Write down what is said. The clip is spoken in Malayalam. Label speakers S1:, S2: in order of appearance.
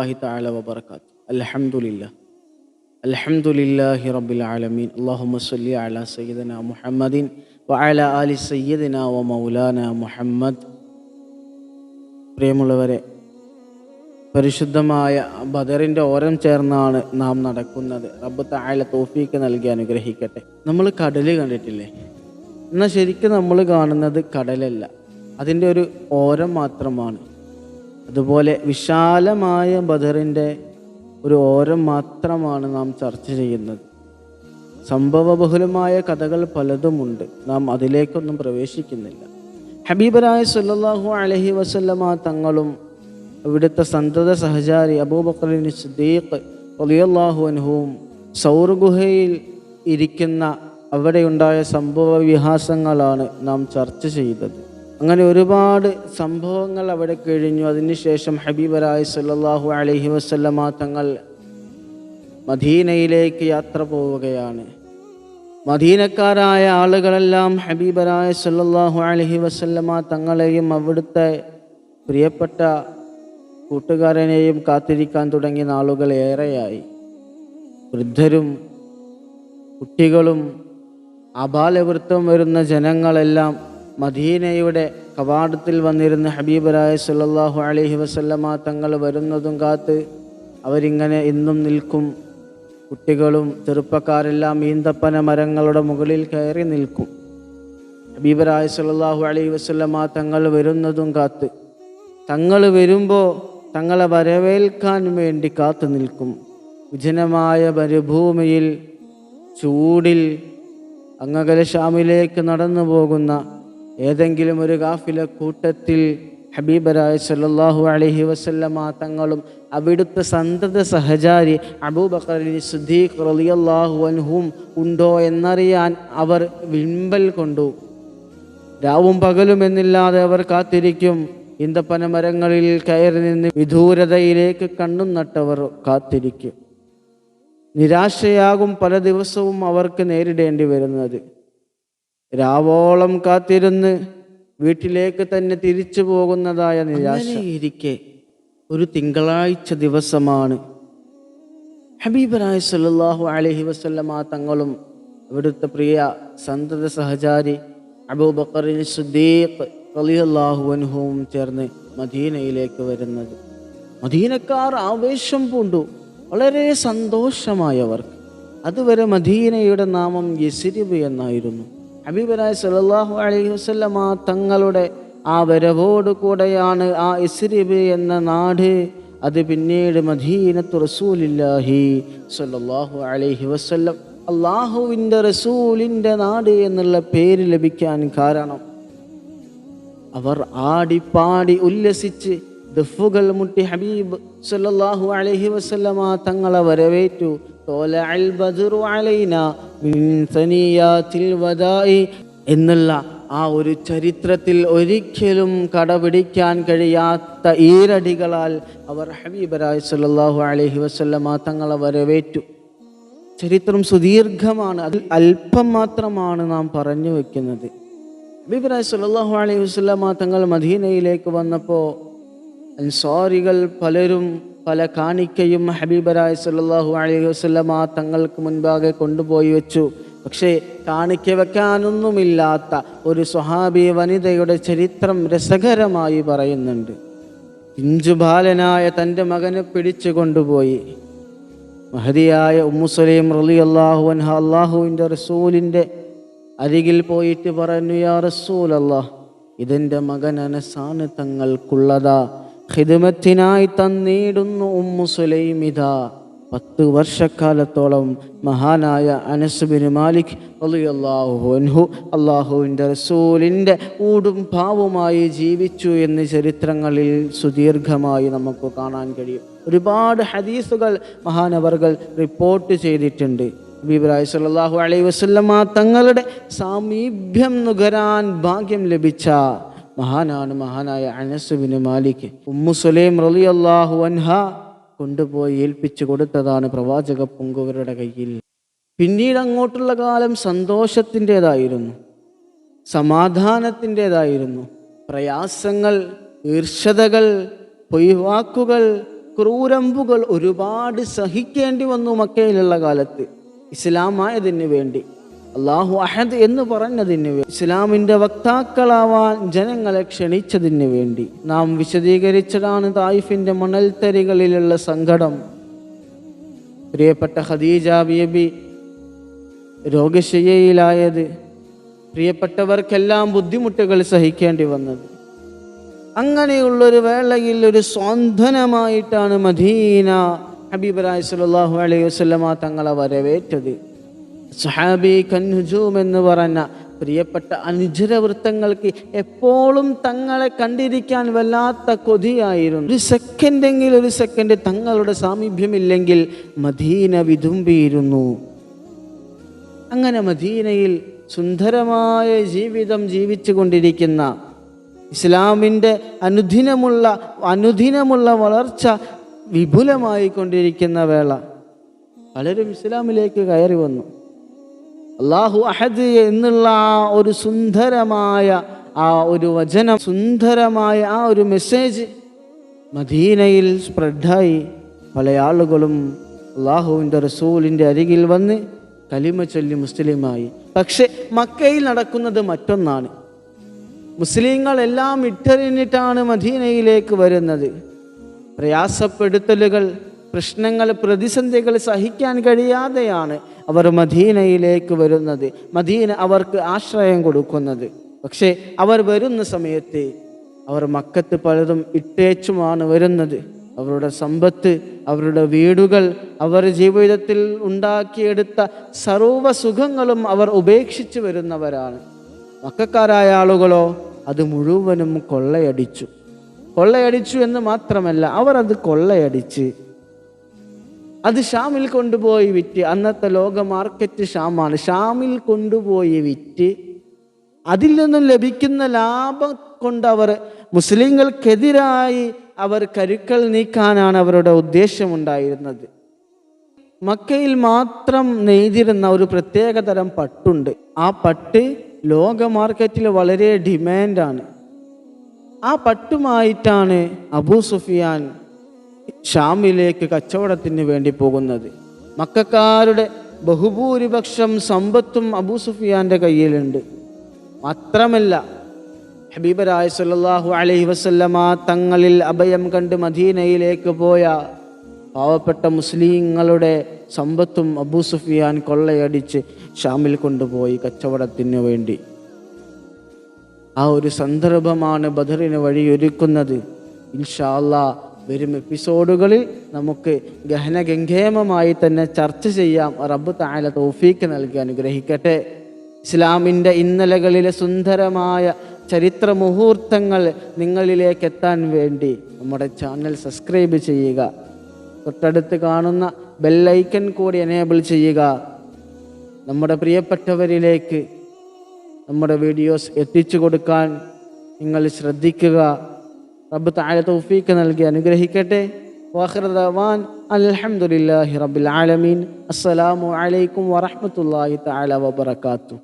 S1: വറഹമത്തല്ലാഹി താല വബർക്കാത്ത് അലഹമുല്ല അലഹമുല്ലാഹി റബ്ബിൽ ആലമീൻ. അല്ലാഹുമ്മ സല്ലി അലാ സയ്യിദന മുഹമ്മദിൻ വഅല ആലി സയ്യിദിന വ മൗലാന മുഹമ്മദ്. പ്രിയമുള്ളവരെ പരിശുദ്ധമായ ബദറിന്റെ ഓരം ചേർന്നാണ് നാം നടക്കുന്നത്. റബ്ബ് തആല തോഫീക്ക് നൽകി അനുഗ്രഹിക്കട്ടെ. നമ്മൾ കടൽ കണ്ടിട്ടില്ലേ? എന്നാൽ ശരിക്കും നമ്മൾ കാണുന്നത് കടലല്ല. അതിന്റെ ഒരു ഓരം മാത്രമാണ്. അതുപോലെ വിശാലമായ ബദറിന്റെ ഒരു ഓരം മാത്രമാണ് നാം ചർച്ച ചെയ്യുന്നത്. സംഭവബഹുലമായ കഥകൾ പലതുമുണ്ട്. നാം അതിലേക്കൊന്നും പ്രവേശിക്കുന്നില്ല. ഹബീബരായ സല്ലാഹു അലഹി വസല്ലമ തങ്ങളും ഇവിടുത്തെ സന്തത സഹചാരി അബൂബക്കറിന് സിദ്ദീഖ് റളിയല്ലാഹു അനുഹവും സൗർ ഗുഹയിൽ ഇരിക്കുന്ന അവിടെയുണ്ടായ സംഭവ വിഹാസങ്ങളാണ് നാം ചർച്ച ചെയ്തത്. അങ്ങനെ ഒരുപാട് സംഭവങ്ങൾ അവിടെ കഴിഞ്ഞു. അതിനുശേഷം ഹബീബറായ സല്ലല്ലാഹു അലഹി വസല്ലമ തങ്ങൾ മദീനയിലേക്ക് യാത്ര പോവുകയാണ്. മദീനക്കാരായ ആളുകളെല്ലാം ഹബീബരായ സല്ലല്ലാഹു അലഹി വസല്ലമ തങ്ങളെയും അവിടുത്തെ പ്രിയപ്പെട്ട കൂട്ടുകാരനെയും കാത്തിരിക്കാൻ തുടങ്ങിയ നാളുകൾ ഏറെയായി. വൃദ്ധരും കുട്ടികളും അപാലവൃത്തം വരുന്ന ജനങ്ങളെല്ലാം മദീനയുടെ കവാടത്തിൽ വന്നിരുന്ന ഹബീബരായ സല്ലാഹു അലഹി വസല്ലമ തങ്ങൾ വരുന്നതും കാത്ത് അവരിങ്ങനെ ഇന്നും നിൽക്കും. കുട്ടികളും ചെറുപ്പക്കാരെല്ലാം ഈന്തപ്പന മരങ്ങളുടെ മുകളിൽ കയറി നിൽക്കും. ഹബീബരായ സല്ലാഹു അലൈഹി വസല്ലമ തങ്ങൾ വരുന്നതും കാത്ത്. തങ്ങൾ വരുമ്പോൾ തങ്ങളെ വരവേൽക്കാൻ വേണ്ടി കാത്തു നിൽക്കും. വിജനമായ മരുഭൂമിയിൽ ചൂടിൽ അങ്ങകലശാമിലേക്ക് നടന്നു പോകുന്ന ഏതെങ്കിലും ഒരു കാഫില കൂട്ടത്തിൽ ഹബീബരായ സല്ലാഹു അലഹി വസല്ലമ തങ്ങളും അവിടുത്തെ സന്തത സഹചാരി അബൂബക്കർ സുദ്ദീഖ് റളിയല്ലാഹു അൻഹും ഉണ്ടോ എന്നറിയാൻ അവർ വിമ്പൽ കൊണ്ടു. രാവും പകലും എന്നില്ലാതെ അവർ കാത്തിരിക്കും. ഇന്തപ്പന മരങ്ങളിൽ കയറി നിന്ന് വിദൂരതയിലേക്ക് കണ്ണും നട്ടവർ കാത്തിരിക്കും. നിരാശയാകും പല ദിവസവും അവർക്ക് നേരിടേണ്ടി വരുന്നത്. രാവോളം കാത്തിരുന്ന് വീട്ടിലേക്ക് തന്നെ തിരിച്ചു പോകുന്നതായ നിരാശ. ഇരിക്കെ ഒരു തിങ്കളാഴ്ച ദിവസമാണ്. ഹബീബറായ സല്ലല്ലാഹു അലഹി വസല്ലമ തങ്ങളും ഇവിടുത്തെ പ്രിയ സന്തത സഹചാരി അബൂബക്കറിൻ സുദ്ദീഖ് റളിയല്ലാഹു അൻഹുവും ചേർന്ന് മദീനയിലേക്ക് വരുന്നത്. മദീനക്കാർ ആവേശം പൂണ്ടു. വളരെ സന്തോഷമായവർക്ക്. അതുവരെ മദീനയുടെ നാമം യസിരിബ് എന്നായിരുന്നു. ഹബീബരായ സല്ലല്ലാഹു അലൈഹി വസല്ലമ തങ്ങളുടെ ആ വരവോട് കൂടെയാണ് ആ ഇസ്രിബ് എന്ന നാട് അത് പിന്നീട് മദീനത്തു റസൂലില്ലാഹി സല്ലാഹു അലൈഹി വസ്ല്ലം. അള്ളാഹുവിന്റെ റസൂലിന്റെ നാട് എന്നുള്ള പേര് ലഭിക്കാൻ കാരണം അവർ ആടിപ്പാടി ഉല്ലസിച്ച് ദഫുകൾ മുട്ടി ഹബീബ് സല്ലാഹു അലഹി വസല്ലമ തങ്ങളെ വരവേറ്റു. എന്നുള്ള ആ ഒരു ചരിത്രത്തിൽ ഒരിക്കലും കടപിടിക്കാൻ കഴിയാത്ത ഈരടികളാൽ അവർ ഹബീബരായ സല്ലല്ലാഹു അലൈഹി വസല്ലമ തങ്ങളെ വരവേറ്റു. ചരിത്രം സുദീർഘമാണ്. അതിൽ അല്പം മാത്രമാണ് നാം പറഞ്ഞു വെക്കുന്നത്. ഹബീബരായ സല്ലല്ലാഹു അലൈഹി വസല്ലമ തങ്ങൾ മദീനയിലേക്ക് വന്നപ്പോൾ അൻസാരികൾ പലരും പല കാണിക്കയും ഹബീബരായ സല്ലല്ലാഹു അലൈഹി വസല്ലമ തങ്ങൾക്ക് മുൻപാകെ കൊണ്ടുപോയി വെച്ചു. പക്ഷേ കാണിക്ക വെക്കാനൊന്നുമില്ലാത്ത ഒരു സ്വഹാബി വനിതയുടെ ചരിത്രം രസകരമായി പറയുന്നുണ്ട്. പിഞ്ചുബാലനായ തന്റെ മകനെ പിടിച്ചു കൊണ്ടുപോയി. മഹതിയായ ഉമ്മുസലീം റലി അള്ളാഹു അൻഹ അള്ളാഹുവിന്റെ റസൂലിന്റെ അരികിൽ പോയിട്ട് പറഞ്ഞു യാ റസൂൽ അള്ളാഹ് ഇതെന്റെ മകൻ അനസാണ് തങ്ങൾക്കുള്ളതാ. ഹിദമത്തിനായി തന്നിടുന്നു ഉമ്മു സുലൈം ഇതാ. പത്ത് വർഷക്കാലത്തോളം മഹാനായ അനസുബിന് മാലിക് അള്ളാഹു അൻഹു അള്ളാഹുവിന്റെ റസൂലിന്റെ ഊടും പാവുമായി ജീവിച്ചു എന്ന് ചരിത്രങ്ങളിൽ സുദീർഘമായി നമുക്ക് കാണാൻ കഴിയും. ഒരുപാട് ഹദീസുകൾ മഹാനവർകൾ റിപ്പോർട്ട് ചെയ്തിട്ടുണ്ട്. ബിബ്രാഹി സാഹു അലൈ വസല്ലമ തങ്ങളുടെ സാമീപ്യം നുകരാൻ ഭാഗ്യം ലഭിച്ച മഹാനാണ് മഹാനായ അനസുബിന് മാലിക്. ഉമ്മു സുലൈം അള്ളാഹു അൻഹ കൊണ്ടുപോയി ഏൽപ്പിച്ചു കൊടുത്തതാണ് പ്രവാചക പൊങ്കുവരുടെ കയ്യിൽ. പിന്നീട് അങ്ങോട്ടുള്ള കാലം സന്തോഷത്തിന്റെതായിരുന്നു. സമാധാനത്തിന്റെതായിരുന്നു. പ്രയാസങ്ങൾ ഈർഷതകൾ പൊയ്വാക്കുകൾ ക്രൂരമ്പുകൾ ഒരുപാട് സഹിക്കേണ്ടി വന്നു മക്കയിലുള്ള കാലത്ത്. ഇസ്ലാമായതിന് വേണ്ടി. അള്ളാഹു അഹദ് എന്ന് പറഞ്ഞതിന് ഇസ്ലാമിന്റെ വക്താക്കളാവാൻ ജനങ്ങളെ ക്ഷണിച്ചതിന് വേണ്ടി. നാം വിശദീകരിച്ചതാണ് തായിഫിന്റെ മണൽത്തരികളിലുള്ള സങ്കടം. പ്രിയപ്പെട്ട ഖദീജ ബിയബി രോഗശയ്യയിലായത് പ്രിയപ്പെട്ടവർക്കെല്ലാം ബുദ്ധിമുട്ടുകൾ സഹിക്കേണ്ടി വന്നത്. അങ്ങനെയുള്ളൊരു വേളയിൽ ഒരു സ്വാന്തനമായിട്ടാണ് മദീന ഹബീബ് സല്ലല്ലാഹു അലൈഹി വസല്ലമ തങ്ങളെ വരവേറ്റത്. സഹാബി കൻഹുജൂം എന്ന് പറഞ്ഞ പ്രിയപ്പെട്ട അനുചരവൃത്തങ്ങൾക്ക് എപ്പോഴും തങ്ങളെ കണ്ടിരിക്കാൻ വല്ലാത്ത കൊതിയായിരുന്നു. ഒരു സെക്കൻഡെങ്കിലും ഒരു സെക്കൻഡ് തങ്ങളുടെ സാമീപ്യമില്ലെങ്കിൽ മദീന വിതുമ്പിയിരുന്നു. അങ്ങനെ മദീനയിൽ സുന്ദരമായ ജീവിതം ജീവിച്ചു കൊണ്ടിരിക്കുന്ന ഇസ്ലാമിന്റെ അനുദിനമുള്ള അനുദിനമുള്ള വളർച്ച വിപുലമായി കൊണ്ടിരിക്കുന്ന വേള പലരും ഇസ്ലാമിലേക്ക് കയറി വന്നു. അള്ളാഹു അഹദ് എന്നുള്ള ആ ഒരു സുന്ദരമായ ആ ഒരു വചനം സുന്ദരമായ ആ ഒരു മെസ്സേജ് മദീനയിൽ സ്പ്രെഡായി പല ആളുകളും അള്ളാഹുവിന്റെ റസൂലിന്റെ അരികിൽ വന്ന് കലിമ ചൊല്ലി മുസ്ലിമായി. പക്ഷെ മക്കയിൽ നടക്കുന്നത് മറ്റൊന്നാണ്. മുസ്ലിങ്ങൾ എല്ലാം ഇട്ടറിഞ്ഞിട്ടാണ് മദീനയിലേക്ക് വരുന്നത്. പ്രയാസപ്പെടുത്തലുകൾ പ്രശ്നങ്ങൾ പ്രതിസന്ധികൾ സഹിക്കാൻ കഴിയാതെയാണ് അവർ മദീനയിലേക്ക് വരുന്നത്. മദീന അവർക്ക് ആശ്രയം കൊടുക്കുന്നത്. പക്ഷേ അവർ വരുന്ന സമയത്ത് അവർ മക്കത്ത് പലതും ഇട്ടേച്ചുമാണ് വരുന്നത്. അവരുടെ സമ്പത്ത് അവരുടെ വീടുകൾ അവർ ജീവിതത്തിൽ ഉണ്ടാക്കിയെടുത്ത സർവ സുഖങ്ങളും അവർ ഉപേക്ഷിച്ച് വരുന്നവരാണ്. മക്കാരായ ആളുകളോ അത് മുഴുവനും കൊള്ളയടിച്ചു. കൊള്ളയടിച്ചു എന്ന് മാത്രമല്ല അവർ അത് കൊള്ളയടിച്ച് അത് ഷാമിൽ കൊണ്ടുപോയി വിറ്റ്. അന്നത്തെ ലോക മാർക്കറ്റ് ഷാമാണ്. ഷാമിൽ കൊണ്ടുപോയി വിറ്റ് അതിൽ നിന്നും ലഭിക്കുന്ന ലാഭം കൊണ്ട് അവർ മുസ്ലിങ്ങൾക്കെതിരായി അവർ കരുക്കൾ നീക്കാനാണ് അവരുടെ ഉദ്ദേശമുണ്ടായിരുന്നത്. മക്കയിൽ മാത്രം നെയ്തിരുന്ന ഒരു പ്രത്യേകതരം പട്ടുണ്ട്. ആ പട്ട് ലോക മാർക്കറ്റിൽ വളരെ ഡിമാൻഡാണ് ആ പട്ടുമായിട്ടാണ് അബൂ സുഫിയാൻ ഷാമിലേക്ക് കച്ചവടത്തിന് വേണ്ടി പോകുന്നത്. മക്കാരുടെ ബഹുഭൂരിപക്ഷം സമ്പത്തും അബൂ സുഫിയാന്റെ കയ്യിലുണ്ട്. മാത്രമല്ല ഹബീബരായ സല്ലല്ലാഹു അലൈഹി വസല്ലമ തങ്ങളിൽ അഭയം കണ്ട് മദീനയിലേക്ക് പോയ പാവപ്പെട്ട മുസ്ലിങ്ങളുടെ സമ്പത്തും അബൂ സുഫിയാൻ കൊള്ളയടിച്ച് ഷാമിൽ കൊണ്ടുപോയി കച്ചവടത്തിന് വേണ്ടി. ആ ഒരു സന്ദർഭമാണ് ബദറിന് വഴിയൊരുക്കുന്നത്. ഇൻഷാ അല്ലാ വരും എപ്പിസോഡുകളിൽ നമുക്ക് ഗഹനഗംഗേമമായി തന്നെ ചർച്ച ചെയ്യാം. റബ്ബ് താല തൗഫീക്ക് നൽകി അനുഗ്രഹിക്കട്ടെ. ഇസ്ലാമിന്റെ ഇന്നലകളിലെ സുന്ദരമായ ചരിത്ര മുഹൂർത്തങ്ങൾ നിങ്ങളിലേക്ക് എത്താൻ വേണ്ടി നമ്മുടെ ചാനൽ സബ്സ്ക്രൈബ് ചെയ്യുക. തൊട്ടടുത്ത് കാണുന്ന ബെല്ലൈക്കൻ കൂടി എനേബിൾ ചെയ്യുക. നമ്മുടെ പ്രിയപ്പെട്ടവരിലേക്ക് നമ്മുടെ വീഡിയോസ് എത്തിച്ചു കൊടുക്കാൻ നിങ്ങൾ ശ്രദ്ധിക്കുക. റബ്ബ് താഴെ തൗഫീക്ക് നൽകി അനുഗ്രഹിക്കട്ടെ വാഹൃദവാൻ അൽഹംദുലില്ലാഹി റബ്ബിൽ ആലമീൻ അസ്സലാമു അലൈക്കും വറഹ്മത്തുള്ളാഹി തആല വബറകാതുഹു